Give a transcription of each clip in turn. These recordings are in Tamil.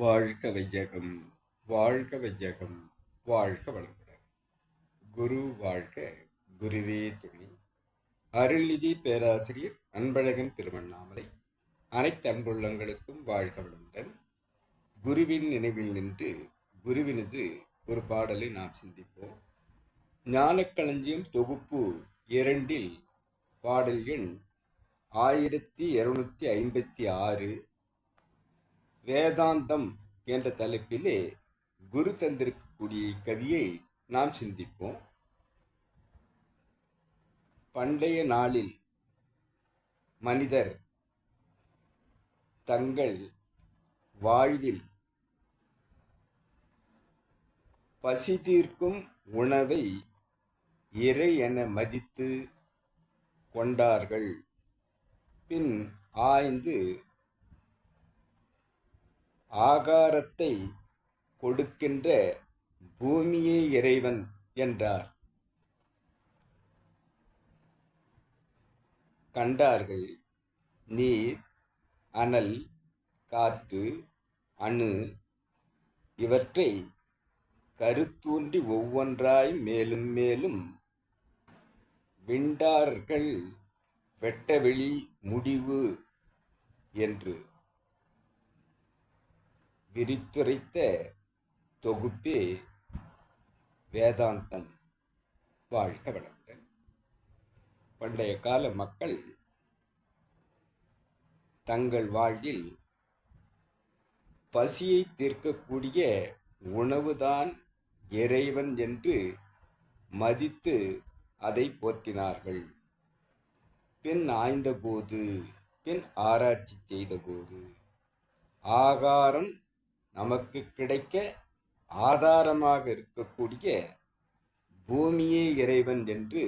வாழ்க வையகம் வாழ்க வையகம் வாழ்க வளமுடன். குரு வாழ்க குருவே துணை. அருள்நிதி பேராசிரியர் அன்பழகன் திருவண்ணாமலை. அனைத்து அன்புள்ளங்களுக்கும் வாழ்க வளமுடன். குருவின் நினைவில் நின்று குருவினது ஒரு பாடலை நாம் சிந்திப்போம். ஞானக்களஞ்சியம் தொகுப்பு இரண்டில் பாடல் எண் ஆயிரத்தி இருநூத்தி ஐம்பத்தி ஆறு. வேதாந்தம் என்ற தலைப்பிலே குரு தந்திருக்கக்கூடிய கவியை நாம் சிந்திப்போம். பண்டைய நாளில் மனிதர் தங்கள் வாழ்வில் பசி தீர்க்கும் உணவை இறை என மதித்து கொண்டார்கள். பின் ஆய்ந்து ஆகாரத்தை கொடுக்கின்ற பூமியே இறைவன் என்றார். கண்டார்கள் நீர் அனல் காற்று அணு இவற்றை கருத்தூன்றி ஒவ்வொன்றாய் மேலும் மேலும் விண்டார்கள். வெட்டவெளி முடிவு என்று விரித்துரைத்த தொகுப்பே வேதாந்தம் வாழ்க வளமுடன். பண்டைய கால மக்கள் தங்கள் வாழ்வில் பசியை தீர்க்கக்கூடிய உணவுதான் இறைவன் என்று மதித்து அதை போற்றினார்கள். பின் ஆய்ந்தபோது பின் ஆராய்ச்சி செய்தபோது ஆகாரம் நமக்கு கிடைக்க ஆதாரமாக இருக்கக்கூடிய பூமியே இறைவன் என்று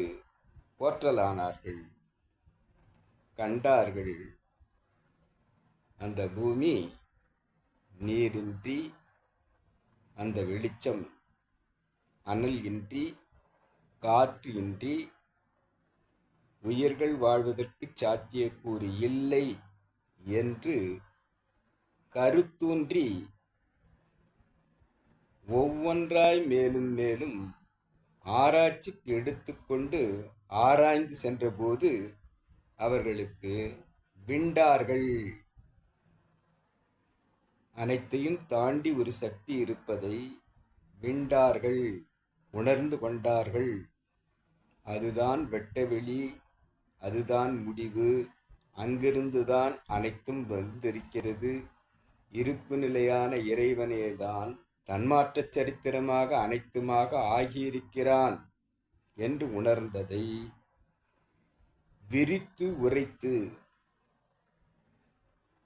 போற்றலானார்கள் கண்டார்கள். அந்த பூமி நீரின்றி அந்த வெளிச்சம் அனல் இன்றி காற்று இன்றி உயிர்கள் வாழ்வதற்கு சாத்தியக்கூறு இல்லை என்று கருத்தூன்றி ஒவ்வொன்றாய் மேலும் மேலும் ஆராய்ச்சிக்கு எடுத்துக்கொண்டு ஆராய்ந்து சென்றபோது அவர்களுக்கு விண்டார்கள். அனைத்தையும் தாண்டி ஒரு சக்தி இருப்பதை விண்டார்கள் உணர்ந்து கொண்டார்கள். அதுதான் வெட்டவெளி அதுதான் முடிவு. அங்கிருந்துதான் அனைத்தும் வந்திருக்கிறது. இருப்பு நிலையான இறைவனேதான் தன்மாற்றச் சரித்திரமாக அனைத்துமாக ஆகியிருக்கிறான் என்று உணர்ந்ததை விரித்து உரைத்து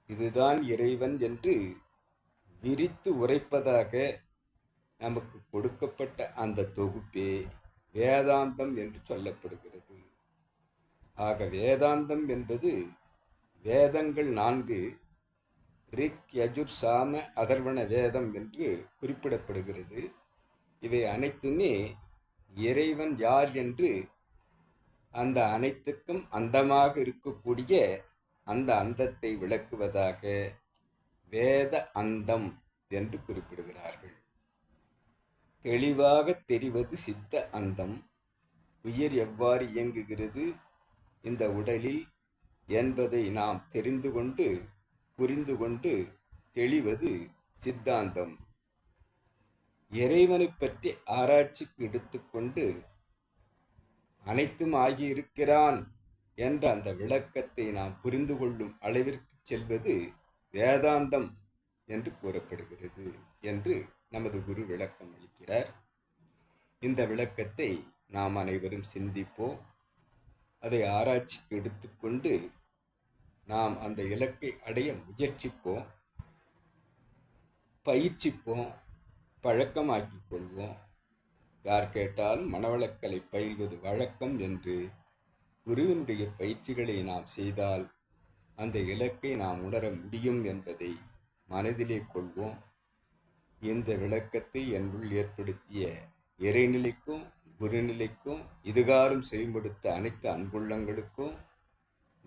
இதுதான் இறைவன் என்று விரித்து உரைப்பதாக நமக்கு கொடுக்கப்பட்ட அந்த தொகுப்பே வேதாந்தம் என்று சொல்லப்படுகிறது. ஆக வேதாந்தம் என்பது வேதங்கள் நான்கு ரிக் யஜுர் சாம அதர்வண வேதம் என்று குறிப்பிடப்படுகிறது. இவை அனைத்துமே இறைவன் யார் என்று அந்த அனைத்துக்கும் அந்தமாக இருக்கக்கூடிய அந்த அந்தத்தை விளக்குவதாக வேத அந்தம் என்று குறிப்பிடுகிறார்கள். தெளிவாக தெரிவது சித்த அந்தம். உயிர் எவ்வாறு இயங்குகிறது? இந்த உடலில் என்பதை நாம் தெரிந்து கொண்டு புரிந்து கொண்டு தெளிவது சித்தாந்தம். இறைவனை பற்றி ஆராய்ச்சிக்கு எடுத்துக்கொண்டு அனைத்தும் ஆகியிருக்கிறான் என்ற அந்த விளக்கத்தை நாம் புரிந்து கொள்ளும் அளவிற்கு செல்வது வேதாந்தம் என்று கூறப்படுகிறது என்று நமது குரு விளக்கம் அளிக்கிறார். இந்த விளக்கத்தை நாம் அனைவரும் சிந்திப்போம். அதை ஆராய்ச்சிக்கு எடுத்துக்கொண்டு நாம் அந்த இலக்கை அடைய முயற்சிப்போம் பயிற்சிப்போம் பழக்கமாக்கிக் கொள்வோம். யார் கேட்டாலும் மனவளக்கலை பயில்வது வழக்கம் என்று குருவினுடைய பயிற்சிகளை நாம் செய்தால் அந்த இலக்கை நாம் உணர முடியும் என்பதை மனதிலே கொள்வோம். இந்த விளக்கத்தை என்னுள் ஏற்படுத்திய இறைநிலைக்கும் குருநிலைக்கும் இதுகாரும் செயல்படுத்த அனைத்து அன்புள்ளங்களுக்கும்